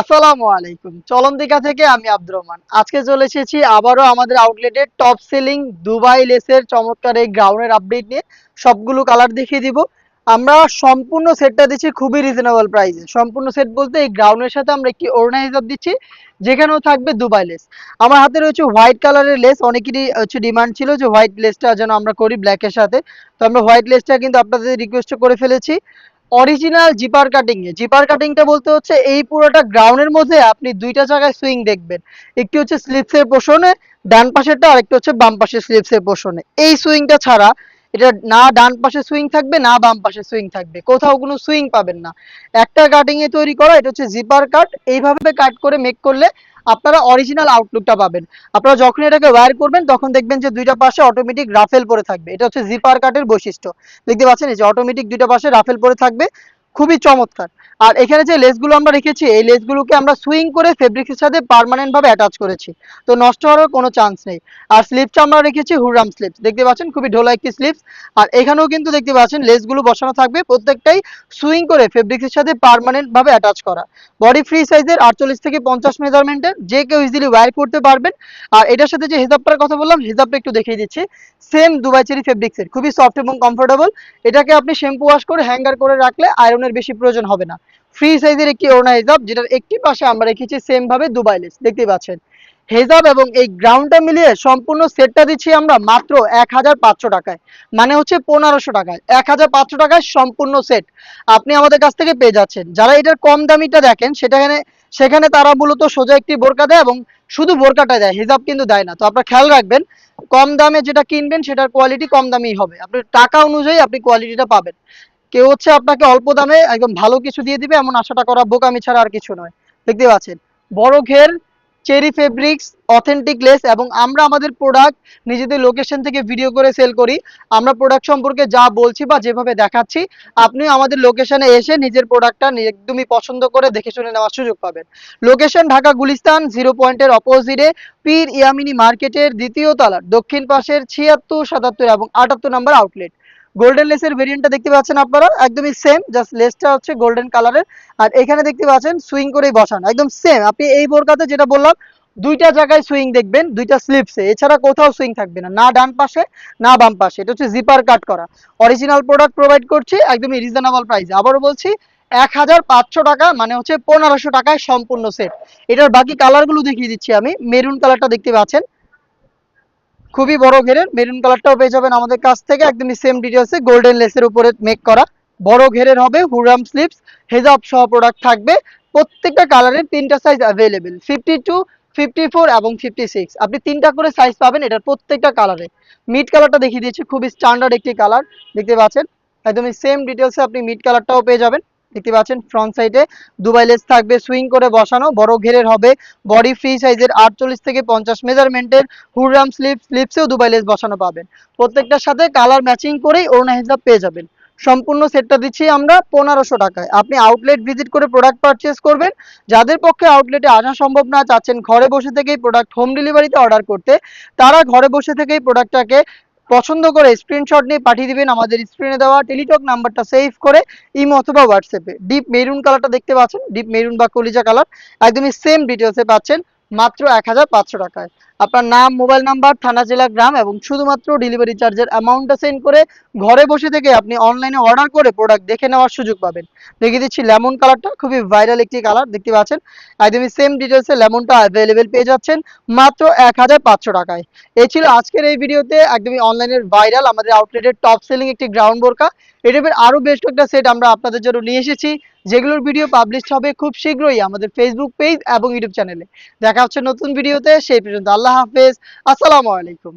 আসসালামু আলাইকুম। চলন্তিকা থেকে আমি আব্দুর রহমান। আজকে চলে এসেছি আবারও আমাদের আউটলেটের টপ সেলিং দুবাই লেসের চমৎকার এই গ্রাউন্ডের আপডেট নিয়ে। সবগুলো কালার দেখিয়ে দিব। আমরা সম্পূর্ণ সেটটা দিচ্ছি খুবই রিজনেবল প্রাইসে সম্পূর্ণ সেট বলতে এই গ্রাউন্ডের সাথে আমরা একটি ওড়না হিসাব দিচ্ছি, যেখানেও থাকবে দুবাই লেস আমার হাতে রয়েছে হোয়াইট কালারের লেস অনেকেরই হচ্ছে ডিমান্ড ছিল যে হোয়াইট লেসটা যেন আমরা করি ব্ল্যাকের সাথে। তো আমরা হোয়াইট লেসটা কিন্তু আপনাদের রিকোয়েস্ট করে ফেলেছি। অরিজিনাল জিপার কাটিং এ। জিপার কাটিংটা বলতে হচ্ছে এই পুরোটা গ্রাউন্ডের মধ্যে আপনি দুইটা জায়গায় সুইং দেখবেন। একটি হচ্ছে স্লিপসের পোষণে ডান পাশেরটা আর আরেকটা হচ্ছে বাম পাশের স্লিপসের পোষণে এই সুইংটা ছাড়া এটা না ডান পাশে সুইং থাকবে, না বাম পাশে সুইং থাকবে। কোথাও কোনো সুইং পাবেন না। একটা কাটিং এ তৈরি করা, এটা হচ্ছে জিপার কাট এইভাবে কাট করে মেক করলে আপনারা অরিজিনাল আউটলুকটা পাবেন। আপনারা যখন এটাকে ওয়্যার করবেন, তখন দেখবেন যে দুইটা পাশে অটোমেটিক রাফেল পরে থাকবে। এটা হচ্ছে জিপার কাটের বৈশিষ্ট্য। দেখতে পাচ্ছেন এই যে অটোমেটিক দুইটা পাশে রাফেল পরে থাকবে। খুবই চমৎকার। আর এখানে যে লেসগুলো আমরা রেখেছি, এই লেসগুলোকে আমরা সুইং করে ফেব্রিক্সের সাথে পার্মানেন্ট ভাবে অ্যাটাচ করেছি। তো নষ্ট হওয়ার কোনো চান্স নেই। আর স্লিপটা আমরা রেখেছি হুররাম স্লিপস দেখতে পাচ্ছেন খুবই ঢোলা একটি স্লিপস আর এখানেও কিন্তু দেখতে পাচ্ছেন লেসগুলো বসানো থাকবে প্রত্যেকটাই সুইং করে ফেব্রিক্সের সাথে পার্মানেন্ট ভাবে অ্যাটাচ করা। বডি ফ্রি সাইজের আটচল্লিশ থেকে পঞ্চাশ মেজারমেন্টের যে কেউ ইজিলি ওয়্যার করতে পারবেন। আর এটার সাথে যে হিজাবটার কথা বললাম, হিজাবটা একটু দেখিয়ে দিচ্ছি। সেম দুবাই চেরি ফেব্রিক্সের খুবই সফট এবং কমফোর্টেবল এটাকে আপনি শ্যাম্পু ওয়াশ করে হ্যাঙ্গার করে রাখলে আয়রনের বেশি প্রয়োজন হবে না। ফ্রি সাইজের একটি ওড়না হিজাব, যেটার একটি পাশে আমরা রেখেছি সেম ভাবে দুবাই লেস দেখতে পাচ্ছেন। হেজাব এবং এই গ্রাউন্ডটা মিলিয়ে সম্পূর্ণ সেটটা দিচ্ছি আমরা মাত্র এক হাজার পাঁচশো টাকায়। মানে হচ্ছে পনেরোশো টাকায়। এক হাজার পাঁচশো টাকায় সম্পূর্ণ সেট আপনি আমাদের কাছ থেকে পেয়ে যাচ্ছেন। যারা এটার কম দামিটা দেখেন সেটাখানে সেখানে তারা মূলত সোজা একটি বোরকা দেয় এবং শুধু বোরকাটা দেয়, হিজাব কিন্তু দেয় না। তো আপনার খেয়াল রাখবেন, কম দামে যেটা কিনবেন, সেটার কোয়ালিটি কম দামেই হবে। আপনার টাকা অনুযায়ী আপনি কোয়ালিটিটা পাবেন। কেউ হচ্ছে আপনাকে অল্প দামে একদম ভালো কিছু দিয়ে দিবে, এমন আশাটা করা বোকামি ছাড়া আর কিছু নয়। দেখতে পাচ্ছেন, বড় ঘের, চেরি ফেব্রিক্স অথেন্টিক লেস এবং আমরা আমাদের প্রোডাক্ট নিজেদের লোকেশন থেকে ভিডিও করে সেল করি। আমরা প্রোডাক্ট সম্পর্কে যা বলছি বা যেভাবে দেখাচ্ছি, আপনি আমাদের লোকেশনে এসে নিজের প্রোডাক্টটা একদমই পছন্দ করে দেখে শুনে নেওয়ার সুযোগ পাবেন। লোকেশন ঢাকা গুলিস্তান জিরো পয়েন্টের অপোজিটে পীর ইয়ামিনী মার্কেটের দ্বিতীয় তলার দক্ষিণ পাশের ছিয়াত্তর, সাতাত্তর এবং আটাত্তর নম্বর আউটলেট গোল্ডেন লেসের ভেরিয়েন্টটা দেখতে পাচ্ছেন আপনারা? একদমই সেম জাস্ট লেসটা হচ্ছে গোল্ডেন কালারের আর এখানে দেখতে পাচ্ছেন সুইং করেই বসান, একদম সেম আপনি এই বোরকাতে যেটা বললাম, দুইটা জায়গায় সুইং দেখবেন, দুইটা স্লিপসে এছাড়া কোথাও সুইং থাকবে না না ডান পাশে, না বাম পাশে। এটা হচ্ছে জিপার কাট করা। অরিজিনাল প্রোডাক্ট প্রোভাইড করছি, একদমই রিজনেবল প্রাইসে আবারও বলছি এক হাজার পাঁচশো টাকা মানে হচ্ছে পনেরোশো টাকায় সম্পূর্ণ সেট এটার বাকি কালারগুলো দেখিয়ে দিচ্ছি আমি। মেরুন কালারটা দেখতে পাচ্ছেন। খুবই বড় ঘেরের মেরুন কালারটাও পেয়ে যাবেন আমাদের কাছ থেকে, একদমই সেম ডিটেলসে গোল্ডেন লেসের উপরে মেক করা। বড় ঘেরের হবে হুরাম স্লিপস হেজাব সহ প্রোডাক্ট থাকবে, প্রত্যেকটা কালারের তিনটা size available fifty two fifty four এবং ফিফটি সিক্স আপনি তিনটা করে সাইজ পাবেন এটার প্রত্যেকটা কালারে মিড কালারটা দেখিয়ে দিয়েছি, খুবই স্ট্যান্ডার্ড একটি কালার দেখতে পাচ্ছেন? একদমই সেম ডিটেলসে আপনি মিড কালারটাও পেয়ে যাবেন। দেখতে পাচ্ছেন ফ্রন্ট সাইডে দুবাই লেস থাকবে সুইং করে বসানো, বড় ঘেরের হবে বডি ফ্রি সাইজের আটচল্লিশ থেকে পঞ্চাশ মেজারমেন্টের হুররাম স্লিপ স্লিপসেও দুবাই লেস বসানো পাবেন। প্রত্যেকটার সাথে কালার ম্যাচিং করেই অরুণা হিসাব পেয়ে যাবেন। সম্পূর্ণ সেটটা দিচ্ছি আমরা পনেরোশো টাকায়। আপনি আউটলেট ভিজিট করে প্রোডাক্ট পারচেস করবেন। যাদের পক্ষে আউটলেটে আসা সম্ভব না, চাচ্ছেন ঘরে বসে থেকেই প্রোডাক্ট হোম ডেলিভারিতে অর্ডার করতে, তারা ঘরে বসে থেকেই প্রোডাক্টটাকে পছন্দ করে স্ক্রিনশট নিয়ে পাঠিয়ে দিবেন আমাদের স্ক্রিনে দেওয়া টেলিটক নাম্বারটা সেভ করে ইমো অথবা হোয়াটসঅ্যাপে ডিপ মেরুন কালারটা দেখতে পাচ্ছেন? ডিপ মেরুন বা কলিজা কালার একদমই সেম ডিটেলসে পাচ্ছেন। মাত্র এক হাজার পাঁচশো টাকায়। আপনার নাম, মোবাইল নাম্বার, থানা, জেলা, গ্রাম এবং শুধুমাত্র ডেলিভারি চার্জের অ্যামাউন্টটা সেন্ড করে ঘরে বসে থেকে আপনি অনলাইনে অর্ডার করে প্রোডাক্ট দেখে নেওয়ার সুযোগ পাবেন। দেখিয়ে দিচ্ছি লেমন কালারটা খুবই ভাইরাল একটি কালার দেখতে পাচ্ছেন? একদমই সেম ডিটেলসে লেমনটা অ্যাভেলেবেল পেয়ে যাচ্ছেন মাত্র এক হাজার পাঁচশো টাকায়। এই ছিল আজকের এই ভিডিওতে একদমই অনলাইনের ভাইরাল আমাদের আউটলেটের টপ সেলিং একটি গ্রাউন্ড বোরকা। এটার আরও বেশ কয়েকটা সেট আমরা আপনাদের জন্য নিয়ে এসেছি। যেগুলোর ভিডিও পাবলিশ হবে খুব শীঘ্রই আমাদের ফেসবুক পেজ এবং ইউটিউব চ্যানেলে দেখা হচ্ছে নতুন ভিডিওতে সেই পর্যন্ত আল্লাহ হাফেজ। আসসালামু আলাইকুম।